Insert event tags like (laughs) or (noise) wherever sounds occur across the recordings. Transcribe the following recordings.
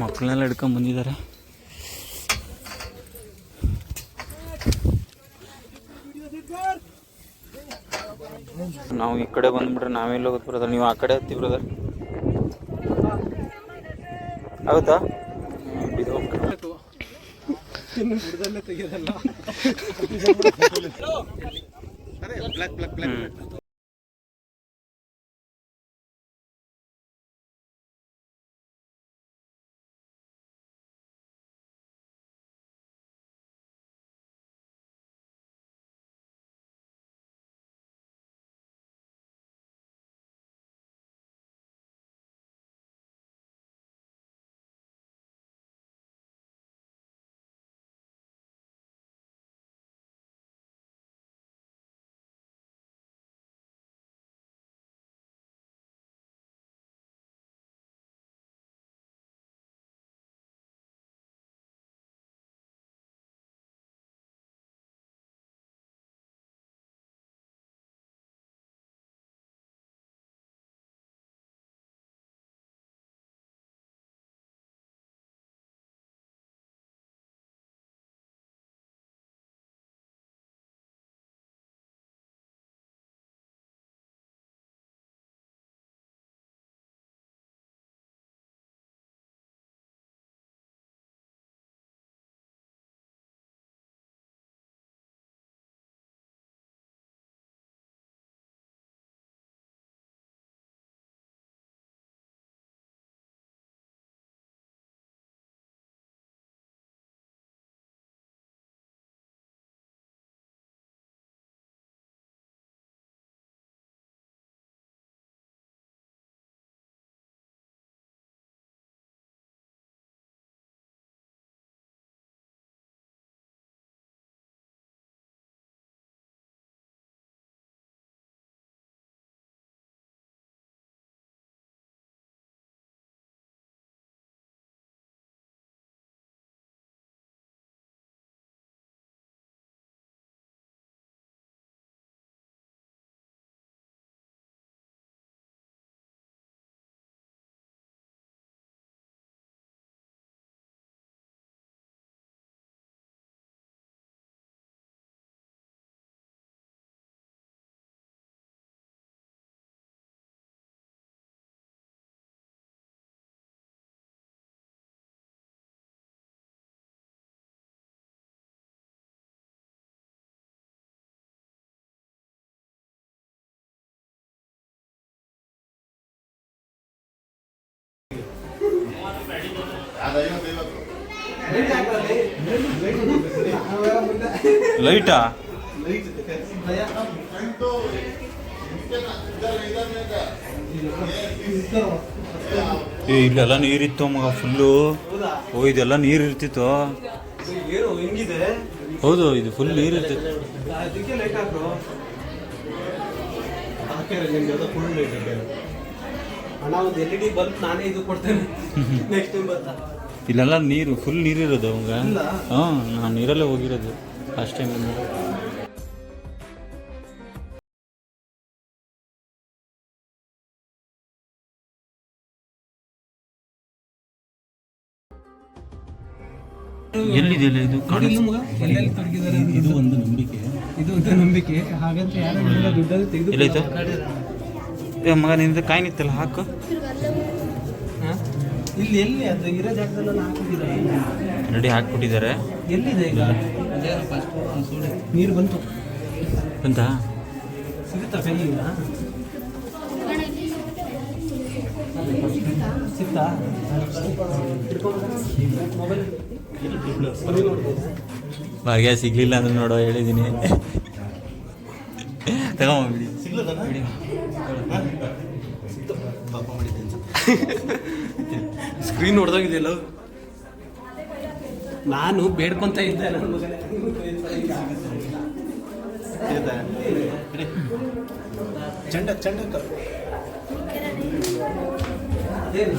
ಮಕ್ಕಳನ್ನೆಲ್ಲ ಹಿಡ್ಕೊಂಡ್ ಬಂದಿದ್ದಾರೆ. ನಾವು ಈ ಕಡೆ ಬಂದ್ಬಿಟ್ರೆ ನಾವೆಲ್ಲ ಹೋಗುತ್ತೆ ಬ್ರದರ್ ನೀವು ಆ ಕಡೆ ಹತ್ತಿ ಬ್ರದರ್ ಹೌದಾ ಬ್ಲಾಕ್ ಬ್ಲಾಕ್ ಬ್ಲಾಕ್ ಲೈಟಾ? ಏ, ಇಲ್ಲೆಲ್ಲ ನೀರಿತ್ತು ಮಗ ಫುಲ್ಲು ಓ, ಇದೆಲ್ಲ ನೀರು ಇರ್ತಿತ್ತು ಹೌದು, ಇದು ಫುಲ್ ನೀರು ಇರ್ತಿತ್ತು ಲೈಟ್ ಅಣ್ಣ ಒಂದು ಎಲ್ ಇ ಡಿ ಬಲ್ಬ್ ನಾನೇ ಇದು ಕೊಡ್ತೇನೆ. ನೆಕ್ಸ್ಟ್ ಟೈಮ್ ಬರ್ತಾ ಇಲ್ಲೆಲ್ಲ ನೀರು ಫುಲ್ ನೀರಿರೋದು ಅವಂಗ? ಇಲ್ಲ. ಹಾಂ ನಾನು ನೀರಲ್ಲೇ ಹೋಗಿರೋದು ಫಸ್ಟ್ ಟೈಮ್ ಎಲ್ಲಿದೆ ಇದು ಇದು ಒಂದು ನಂಬಿಕೆ. ಇದು ಒಂದು ನಂಬಿಕೆ. ಹಾಗಂತ ಯಾರು ದುಡ್ಡಲ್ಲಿ ತೆಗೆದು ಮಗ ನಿಂದ ಕಾಯಿ ನಿಂತಲ್ಲ ಹಾಕು. ಹಾ? ಇಲ್ಲಿ ಎಲ್ಲಿ ಅದು? ಇರೋ ಜಾಗದಲ್ಲೆಲ್ಲ ಹಾಕಿದ್ದೀರ? ರೆಡಿ ಹಾಕ್ಬಿಟ್ಟಿದ್ದಾರೆ. ಎಲ್ಲಿದೆ ಈಗ? ನೀರು ಬಂತು. ಬಂತಾ? ಸಿಗುತ್ತಾ ಸಿಗ್ತಾ? ಭಾಗ್ಯ ಸಿಗ್ಲಿಲ್ಲ ಅಂದ್ರೆ ನೋಡೋ ಹೇಳಿದ್ದೀನಿ ತಗೊಂಬಿಡಿ ಸ್ಕ್ರೀನ್ ನೋಡ್ದಾಗಿದೆಯಲ್ಲ ನಾನು ಬೇಡ್ಕೊಂತ ಇದ್ದೆ ನನ್ನ ಮಗನೇ. ಚಂಡ ಚಂಡ ಏನು?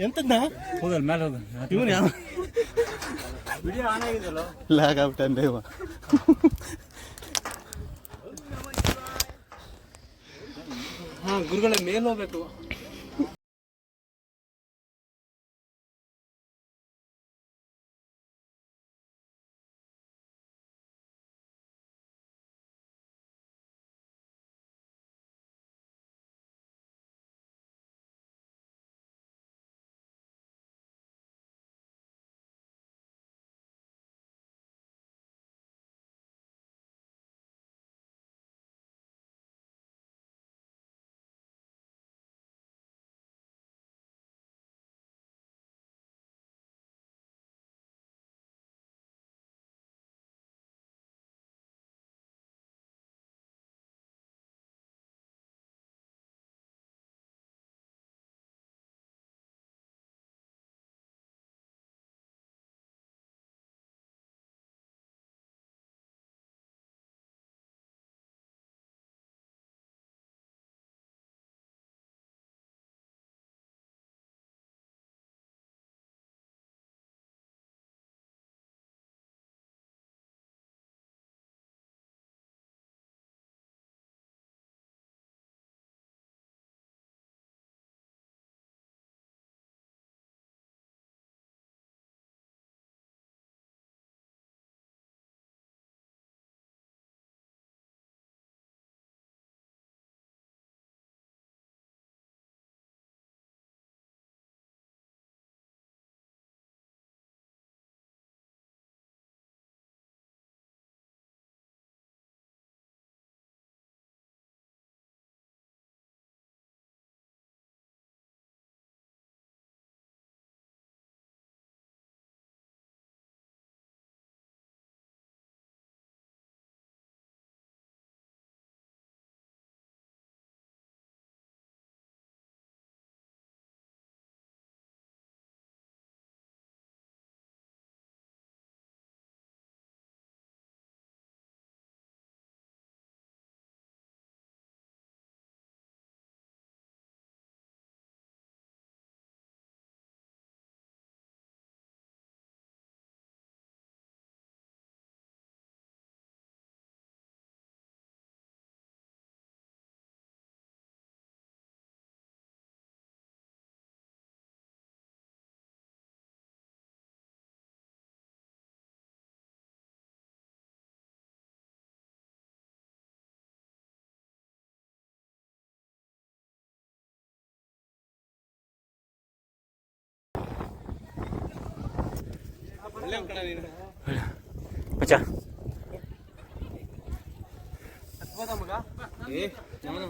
ಎಂತದ್ನ ಹೋಗಲ್ಲ ಮೇಲೆ ಹೋಗ ಇವನು ಯಾವ ವಿಡಿಯೋ ಆನ್ ಆಗಿದಲ್ಲ ಲಾಗ್ ಆಗ್ಬಿಟ್ಟಂದ್ರೆ ಇವ. ಹಾ ಗುರುಗಳ ಮೇಲೆ ಹೋಗ್ಬೇಕು.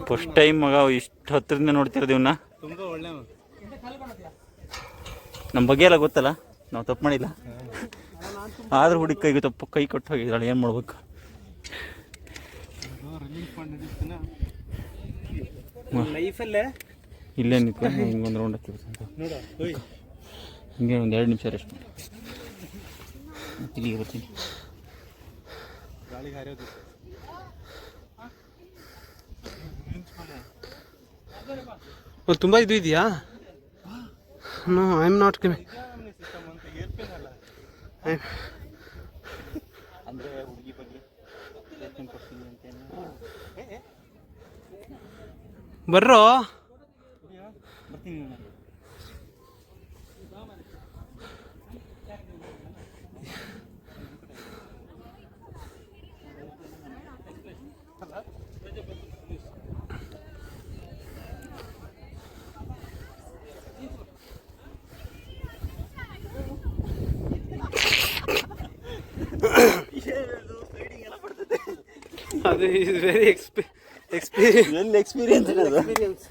ಫಸ್ಟ್ ಟೈಮ್ ಮಗ, ಇಷ್ಟು ಹತ್ತಿರದಿಂದ ನೋಡ್ತಿರೋದು ಇವನ್ನ ನಮ್ಮ ಬಗ್ಗೆ ಎಲ್ಲ ಗೊತ್ತಲ್ಲ? ನಾವು ತಪ್ಪು ಮಾಡಿಲ್ಲ. ಆದ್ರೂ ಹುಡುಗಿ ಕೈಗೆ ತಪ್ಪು, ಕೈ ಕೊಟ್ಟು ಹೋಗಿದ್ದಾಳೆ ಏನು ಮಾಡ್ಬೇಕು? ಇಲ್ಲೇ ನಿಂತ್ಕೊಂಡು ಹಿಂಗೊಂದು ರೌಂಡ್ ಹಾಕಿ ಹಿಂಗೆ ಒಂದು ಎರಡು ನಿಮಿಷ ರೆಸ್ಟ್ ಇಲ್ಲಿಗೆ ಬರ್ತೀನಿ ತುಂಬ ಇದು ಇದೆಯಾ? No I am not coming ಅಂದರೆ ಹುಡುಗಿ ಬಗ್ಗೆ ಬರ್ರೋ? ಅದು ಇಸ್ ವೆರಿ ಎಕ್ಸ್ಪಿ ಎಕ್ಸ್ಪೀರಿಯನ್ಸ್ ಎಲ್ಲಿ ಎಕ್ಸ್ಪೀರಿಯನ್ಸ್ ಇರೋದು? ಎಕ್ಸ್ಪೀರಿಯನ್ಸ್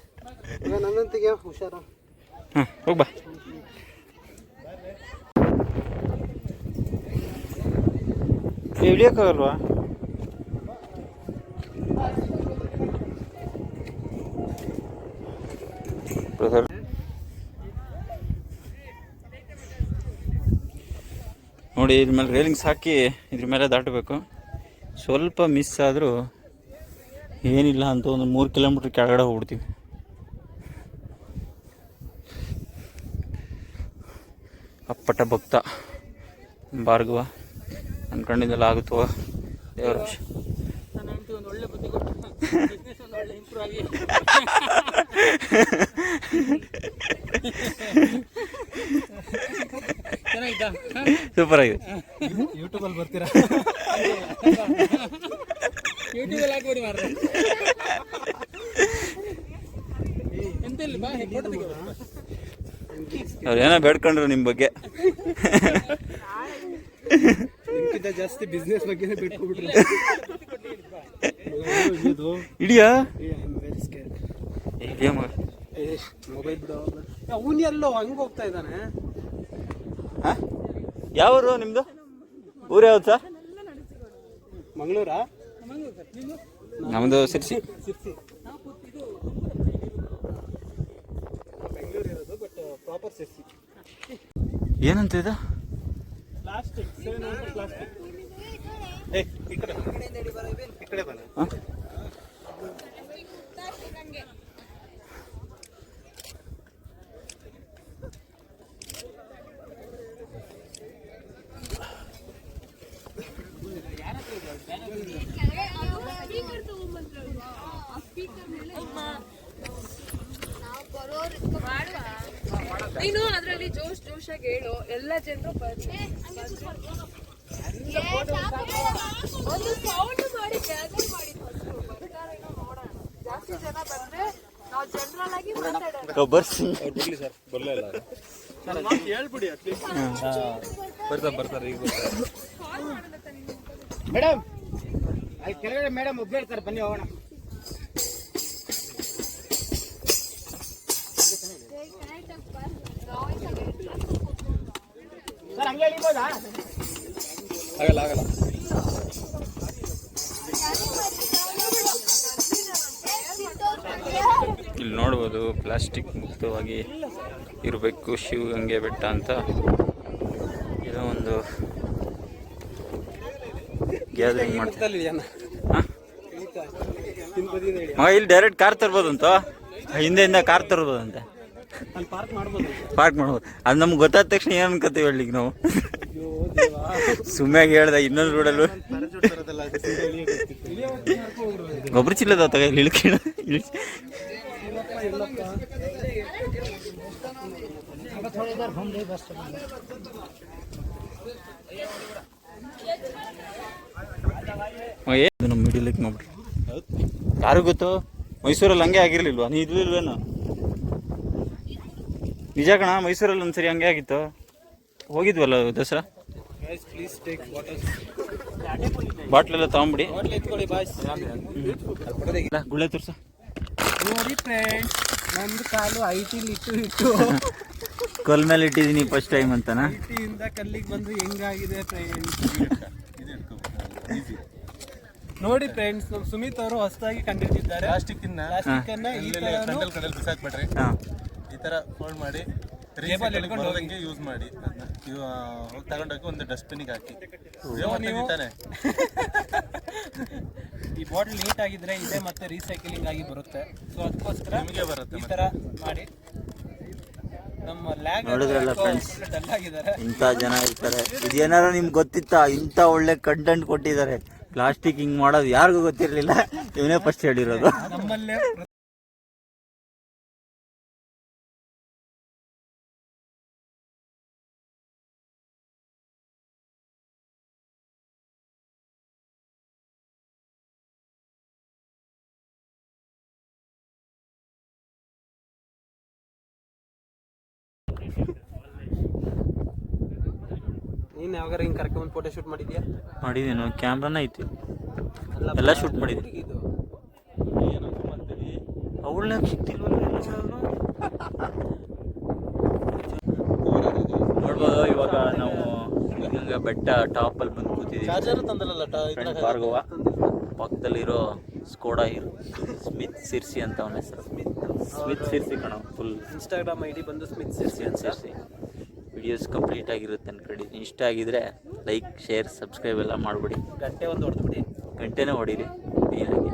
ಈಗ ನನ್ನಂತಿಗೆ ಹುಷಾರ. ಹಾಂ ಹೋಗ್ಬಾ ಇಳಿಯೋಕ್ಕಾಗಲ್ವಾ ಪ್ರಸರ್ ನೋಡಿ ಇದ್ರ ಮೇಲೆ ರೇಲಿಂಗ್ಸ್ ಹಾಕಿ ಇದ್ರ ಮೇಲೆ ದಾಟಬೇಕು. ಸ್ವಲ್ಪ ಮಿಸ್ ಆದರೂ ಏನಿಲ್ಲ ಅಂತ ಒಂದು ಮೂರು ಕಿಲೋಮೀಟ್ರ್ ಕೆಳಗಡೆ ಹೋಗ್ಬಿಡ್ತೀವಿ. ಅಪ್ಪಟ ಭಕ್ತ ಭಾರ್ಗವ ಅನ್ಕೊಂಡಿದ್ದೆಲ್ಲ ಆಗುತ್ತೋ? ದೇವರ ಸೂಪರ್ ಆಗಿದೆ. ಯೂಟ್ಯೂಬಲ್ಲಿ ಬರ್ತೀರಾ? ಯೂಟ್ಯೂಬಲ್ಲಿ ಹಾಕ್ಬಿಡಿ ಮಾರ್ರೆ. ಎಂತ ಇಲ್ಲ ಬಾ ಫೋಟೋ ತೆಗೋ ಅವ್ರು ಏನೋ ಬೇಡ್ಕೊಂಡ್ರು ನಿಮ್ಮ ಬಗ್ಗೆ. ಜಾಸ್ತಿ ಬಿಸ್ನೆಸ್ ಬಗ್ಗೆ ಬಿಟ್ಕೊಬಿಟ್ರಿ. ಇದು ಇಡಿಯಾ? ಮೊಬೈಲ್ ಬಿಡೋ ಅವನು ಎಲ್ಲೋ ಹಂಗೆ ಹೋಗ್ತಾ ಇದ್ದಾನೆ? ಯಾವ ಯಾವರು ನಿಮ್ಮದು ಊರು ಯಾವ್ದು ಸರ್ ಮಂಗಳೂರಾ? ನಮ್ಮದು ಸಿರ್ಸಿ ಸಿರ್ಸಿ ಬೆಂಗಳೂರು ಇರೋದು ಬಟ್ ಪ್ರಾಪರ್ ಸಿರ್ಸಿ ಏನಂತ ಇದು? ಪ್ಲಾಸ್ಟಿಕ್ ಸೇವೆನ ಪ್ಲಾಸ್ಟಿಕ್ ಏ ಈ ಕಡೆ ಈ ಕಡೆ ಬನ್ನಿ ಹೇಳು ಎಲ್ಲ ಜನರು ಒಂದು ಸೌಂಡ್ ಮಾಡಿ ಗ್ಯಾದರ್ ಮಾಡಿ first. ಬರ್ತಾರೇನೋ ನೋಡೋಣ. ಜಾಸ್ತಿ ಜನ ಬಂದ್ರೆ ನಾವು ಜನರಲ್ ಆಗಿ ಮಾತಾಡೋಣ ಬರ್ಸಿ. ಹೇಳ್ಬಿಡಿ ಅಟ್ಲೀಸ್ಟ್ ಮೇಡಮ್ ಅಲ್ಲಿ ಕೆಳಗಡೆ ಮೇಡಮ್ ಒಬ್ಬ ಹೇಳ್ತಾರೆ ಬನ್ನಿ ಹೋಗೋಣ. ಇಲ್ಲಿ ನೋಡ್ಬೋದು ಪ್ಲಾಸ್ಟಿಕ್ ಮುಕ್ತವಾಗಿ ಇರಬೇಕು ಶಿವಗಂಗೆ ಬೆಟ್ಟ ಅಂತ. ಇದು ಒಂದು ಗ್ಯಾದರಿಂಗ್ ಮಾಡ್ತಾರೆ ಇಲ್ಲಿ ಡೈರೆಕ್ಟ್ ಕಾರ್ ತರ್ಬೋದಂತ? ಹಿಂದೆಯಿಂದ ಕಾರ್ ತರ್ಬೋದಂತೆ? ಪಾರ್ಕ್ ಮಾಡ್ಬೋದು. ಅದು ನಮ್ಗೆ ಗೊತ್ತಾದ ತಕ್ಷಣ ಏನು ಅನ್ಕೋತೀವಿ ಹೇಳಿ ನಾವು? ಸುಮ್ಮನೆ ಹೇಳ್ದೆ, ಇನ್ನೊಂದು ರೋಡಲ್ಲು ಒಬ್ರು ಚಿಲ್ಲದ ತಗ ಇಳಿಕೆ ನಮ್ಮ ಮಿಡಿಲಕ್ಕೆ ಯಾರು ಗೊತ್ತು? ಮೈಸೂರಲ್ಲಿ ಹಂಗೆ ಆಗಿರ್ಲಿಲ್ವಾ? ನೀ ಇದ್ಲಿಲ್ವೇನು ನಿಜ ಕಣ ಮೈಸೂರಲ್ಲಿ ಒಂದ್ಸರಿ ಹಂಗೆ ಆಗಿತ್ತು. ಹೋಗಿದ್ವಲ್ಲ ದಸರಾ? ಬಾಟ್ಲೆಲ್ಲ ತಗೊಂಬಿಡಿ ಗುಳ್ಳೆ ಎತ್ಕೊಳ್ಳಿ ಬಾಯ್ಸ್ ಇಲ್ಲ, ಗುಳೆ ತೋರ್ಸ. ನೋಡಿ ಫ್ರೆಂಡ್ಸ್ ನಂದು ಕಾಲು ಐ ಟಿಲಿ ಇಟ್ಟು ಇಟ್ಟು. (laughs) ಕಲ್ ಮೇಲೆ ಇಟ್ಟಿದ್ದೀನಿ ಫಸ್ಟ್ ಟೈಮ್ ಅಂತಾನ? ಐ ಟಿಯಿಂದ ಕಲ್ಲಿಗೆ ಬಂದು ಹೆಂಗಾಗಿದೆ ಫ್ರೆಂಡ್ಸ್ ನೋಡಿ ಫ್ರೆಂಡ್ಸ್ ನಮ್ಮ ಸುಮಿತ್ ಅವರು ಹೊಸದಾಗಿ ಕಂಡಿಟ್ಟಿದ್ದಾರೆ ಪ್ಲಾಸ್ಟಿಕ್ ಅನ್ನ ಈ ತರ ಫೋಲ್ಡ್ ಮಾಡಿ ಬರೋದಂಗೆ ಯೂಸ್ ಮಾಡಿ. ಅದನ್ನ ತಗೊಂಡೋಗಿ ಒಂದು ಡಸ್ಟ್ಬಿನ್ಗೆ ಹಾಕಿ. ನೀವು- ತಾನೆ (laughs) ಈ ಬಾಟಲ್ ನೀಟ್ ಆಗಿದ್ರೆ ಇದೆ ಮತ್ತೆ ರೀಸೈಕ್ಲಿಂಗ್ ಆಗಿ ಬರುತ್ತೆ. ಸೊ ಅದಕ್ಕೋಸ್ಕರ ನಿಮಗೆ ಬರುತ್ತೆ ಈ ತರ ಮಾಡಿ. ನಮ್ಮ ಲ್ಯಾಗ್ ನೋಡಿದ್ರಲ್ಲ ಫ್ರೆಂಡ್ಸ್ ಡಲ್ ಆಗಿದ್ದಾರೆ. ಇಂಥ ಜನ ಇರ್ತಾರೆ. ಇದೇನಾರು ನಿಮ್ಗೆ ಗೊತ್ತಿತ್ತಾ? ಇಂಥ ಒಳ್ಳೆ ಕಂಟೆಂಟ್ ಕೊಟ್ಟಿದ್ದಾರೆ. ಪ್ಲಾಸ್ಟಿಕ್ ಹಿಂಗ್ ಮಾಡೋದು ಯಾರಿಗೂ ಗೊತ್ತಿರಲಿಲ್ಲ. ಇವನೇ ಫಸ್ಟ್ ಹೇಳಿರೋದು. ನಮ್ಮಲ್ಲೇ ನೀನ್ ಯಾವಾಗ ಹಿಂಗ್ ಕರ್ಕೊಂಡ್ ಫೋಟೋ ಶೂಟ್ ಮಾಡಿದ್ಯಾ? ಮಾಡಿದೇನು ಕ್ಯಾಮ್ರಾನ ಐತಿ. ಎಲ್ಲ ಶೂಟ್ ಮಾಡಿದ್ದೀನಿ ಇದು ಅವಳನ್ನ ಸಿಕ್ತಿಲ್ವಲ್ಲ ನೋಡ್ಬೋದು ಇವಾಗ ನಾವು ಸಿದ್ಧಗಂಗಾ ಬೆಟ್ಟ ಟಾಪ್ ಅಲ್ಲಿ ಬಂದು ಕೂತಿದ್ದೀವಿ ತಂದಲ್ಲ ಭಾರ್ಗವ. ಪಕ್ಕದಲ್ಲಿರೋ ಸ್ಕೋಡಾ ಹೀರೋ. ಸ್ಮಿತ್ ಸಿರ್ಸಿ ಅಂತ ಅವನ ಹೆಸರು. ಸ್ಮಿತ್ ಸಿರ್ಸಿ ಕಣ ಫುಲ್ ಇನ್ಸ್ಟಾಗ್ರಾಮ್ ಐ ಡಿ ಬಂದು ಸ್ಮಿತ್ ಸಿರ್ಸಿ ಅಂತ. ಸಿರ್ಸಿ ವಿಡಿಯೋಸ್ ಕಂಪ್ಲೀಟ್ ಆಗಿರುತ್ತೆ ಅನ್ಕೊಂಡಿದ್ದೀನಿ ಇಷ್ಟ ಆಗಿದ್ರೆ ಲೈಕ್ ಶೇರ್ ಸಬ್ಸ್ಕ್ರೈಬ್ ಎಲ್ಲ ಮಾಡಿಬಿಡಿ. ಗಂಟೆ ಒಂದು ಹೊಡೆದ್ಬಿಡಿ. ಗಂಟೆನೇ ಹೊಡೀರಿ. ಕ್ಲೀನಾಗಿ